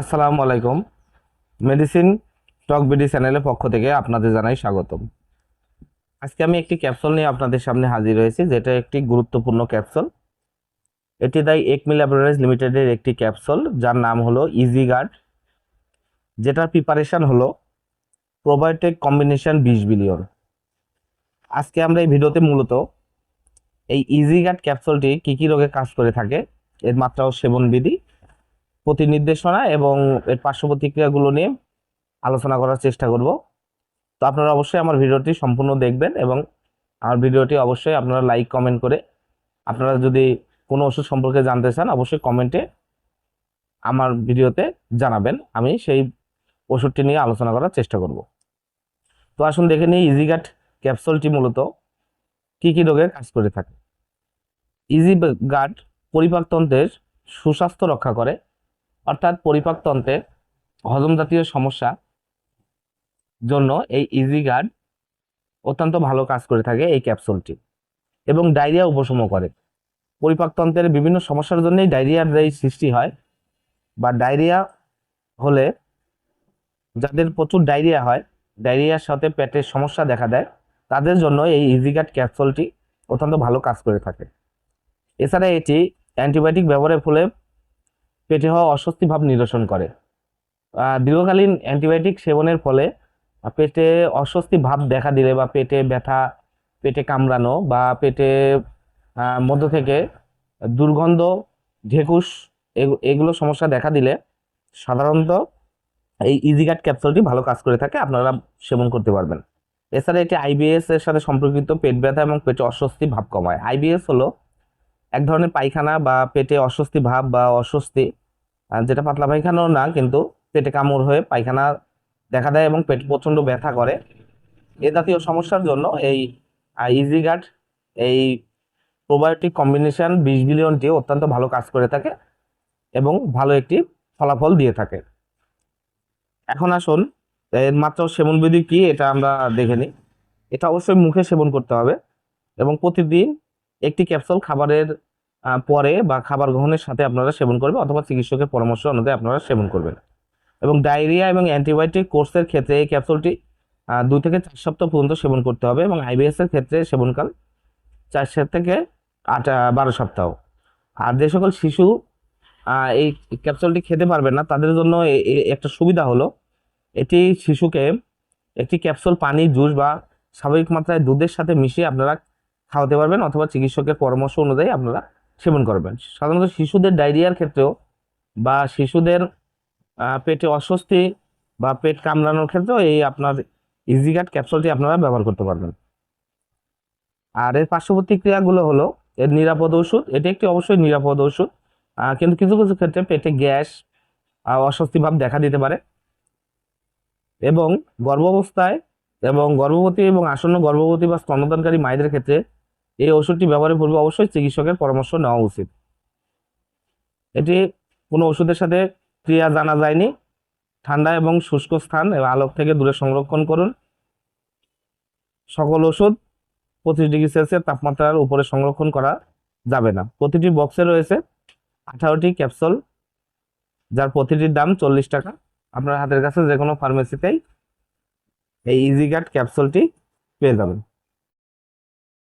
আসসালামু আলাইকুম। মেডিসিন টক বিডি চ্যানেলের পক্ষ থেকে আপনাদের জানাই স্বাগতম। আজকে আমি একটি ক্যাপসুল নিয়ে আপনাদের সামনে হাজির হয়েছি, যেটা একটি গুরুত্বপূর্ণ ক্যাপসুল এটি দাই একমি ল্যাবরেটরিজ লিমিটেডের একটি ক্যাপসুল যার নাম হলো ইজি গার্ড যেটার প্রিপারেশন হলো প্রোবায়োটিক কম্বিনেশন বিশ বিলিয়ন আজকে আমরা এই ভিডিওতে মূলত এই ইজি গার্ড ক্যাপসুলটি কী কী রোগে কাজ করে থাকে, এর মাত্রা ও সেবন বিধি প্রতি নির্দেশনা এবং এর পার্শ্ব প্রতিক্রিয়াগুলো নিয়ে আলোচনা করার চেষ্টা করব। তো আপনারা অবশ্যই আমার ভিডিওটি সম্পূর্ণ দেখবেন এবং আমার ভিডিওটি অবশ্যই আপনারা লাইক কমেন্ট করে আপনারা যদি কোনো ওষুধ সম্পর্কে জানতে চান, অবশ্যই কমেন্টে আমার ভিডিওতে জানাবেন। আমি সেই ওষুধটি নিয়ে আলোচনা করার চেষ্টা করব। তো আসুন দেখে নিই ইজিগাট ক্যাপসুলটি মূলত কী কী রোগের কাজ করে থাকে। ইজি গার্ড পরিপাকতন্ত্রের সুস্বাস্থ্য রক্ষা করে অর্থাৎ পরিপাকতন্ত্রের হজম জাতীয় সমস্যা জন্য এই ইজি গার্ড অত্যন্ত ভালো কাজ করে থাকে এই ক্যাপসুলটি এবং ডায়রিয়া উপশম করে। পরিপাকতন্ত্রের বিভিন্ন সমস্যার জন্যই ডায়রিয়ার যেই সৃষ্টি হয় বা ডায়রিয়া হলে যাদের প্রচুর ডায়রিয়া হয়, ডায়রিয়ার সাথে পেটের সমস্যা দেখা দেয়, তাদের জন্য এই ইজিগার্ড ক্যাপসুলটি অত্যন্ত ভালো কাজ করে থাকে। এছাড়া এটি অ্যান্টিবায়োটিক ব্যবহারের ফলে পেটে হওয়া অস্বস্তি ভাব নিরসন করে। দীর্ঘকালীন অ্যান্টিবায়োটিক সেবনের ফলে পেটে অস্বস্তি ভাব দেখা দিলে বা পেটে ব্যথা, পেটে কামড়ানো বা পেটে মধ্য থেকে দুর্গন্ধ ঢেকুস এগুলো সমস্যা দেখা দিলে সাধারণত এই ইজিগার্ড ক্যাপসুলটি ভালো কাজ করে থাকে, আপনারা সেবন করতে পারবেন। এছাড়া এটি আইবিএস এর সাথে সম্পর্কিত পেট ব্যথা এবং পেটে অস্বস্তি ভাব কমায়। আইবিএস হলো এক ধরনের পায়খানা বা পেটে অস্বস্তি ভাব বা অস্বস্তি যেটা পাতলা পায়খানাও না, কিন্তু পেটে কামড় হয়ে পায়খানা দেখা দেয় এবং পেট প্রচণ্ড ব্যথা করে। এ জাতীয় সমস্যার জন্য এই ইজি গার্ড এই প্রোবায়োটিক কম্বিনেশন বিশ বিলিয়নটি অত্যন্ত ভালো কাজ করে থাকে এবং ভালো একটি ফলাফল দিয়ে থাকে। এখন আসুন, এর মাত্র সেবনবিধি কি, এটা আমরা দেখে নিই। এটা অবশ্যই মুখে সেবন করতে হবে এবং প্রতিদিন একটি ক্যাপসুল খাবারের পরে বা খাবার গ্রহণের সাথে আপনারা সেবন করবেন অথবা চিকিৎসকের পরামর্শ অনুযায়ী আপনারা সেবন করবেন। এবং ডায়রিয়া এবং অ্যান্টিবায়োটিক কোর্সের ক্ষেত্রে এই ক্যাপসুলটি দুই থেকে চার সপ্তাহ পর্যন্ত সেবন করতে হবে এবং আইবিএস এর ক্ষেত্রে সেবনকাল চার থেকে আট বারো সপ্তাহ। আর যে সকল শিশু এই ক্যাপসুলটি খেতে পারবে না, তাদের জন্য একটা সুবিধা হলো, এটি শিশুকে একটি ক্যাপসুল পানি জুস বা স্বাভাবিক মাত্রায় দুধের সাথে মিশিয়ে আপনারা খাওয়াতে পারবেন অথবা চিকিৎসকের পরামর্শ অনুযায়ী আপনারা সেবন করবেন। সাধারণত শিশুদের ডায়রিয়ার ক্ষেত্রেও বা শিশুদের পেটে অস্বস্তি বা পেট কামড়ানোর ক্ষেত্রেও এই আপনার ইজিগার্ড ক্যাপসুলটি আপনারা ব্যবহার করতে পারবেন। আর এর পার্শ্ব প্রতিক্রিয়াগুলো হলো এর নিরাপদ ওষুধ। এটি একটি অবশ্যই নিরাপদ ওষুধ কিন্তু কিছু কিছু ক্ষেত্রে পেটে গ্যাস অস্বস্তি ভাব দেখা দিতে পারে। এবং গর্ভাবস্থায় এবং গর্ভবতী এবং আসন্ন গর্ভবতী বা স্তন্যদানকারী মায়েদের ক্ষেত্রে এই ওষুধটি ব্যবহারের পূর্বে অবশ্যই চিকিৎসকের পরামর্শ নেওয়া উচিত। এটি কোনো ওষুধের সাথে ক্রিয়া জানা যায়নি। ঠান্ডা এবং শুষ্ক স্থান এবং আলোক থেকে দূরে সংরক্ষণ করুন। সকল ওষুধ পঁচিশ ডিগ্রি সেলসিয়াস তাপমাত্রার উপরে সংরক্ষণ করা যাবে না। প্রতিটি বক্সে রয়েছে আঠারোটি ক্যাপসুল, যার প্রতিটির দাম চল্লিশ টাকা। আপনার হাতের কাছে যে কোনো ফার্মেসিতেই এই ইজি গার্ড ক্যাপসুলটি পেয়ে যাবেন।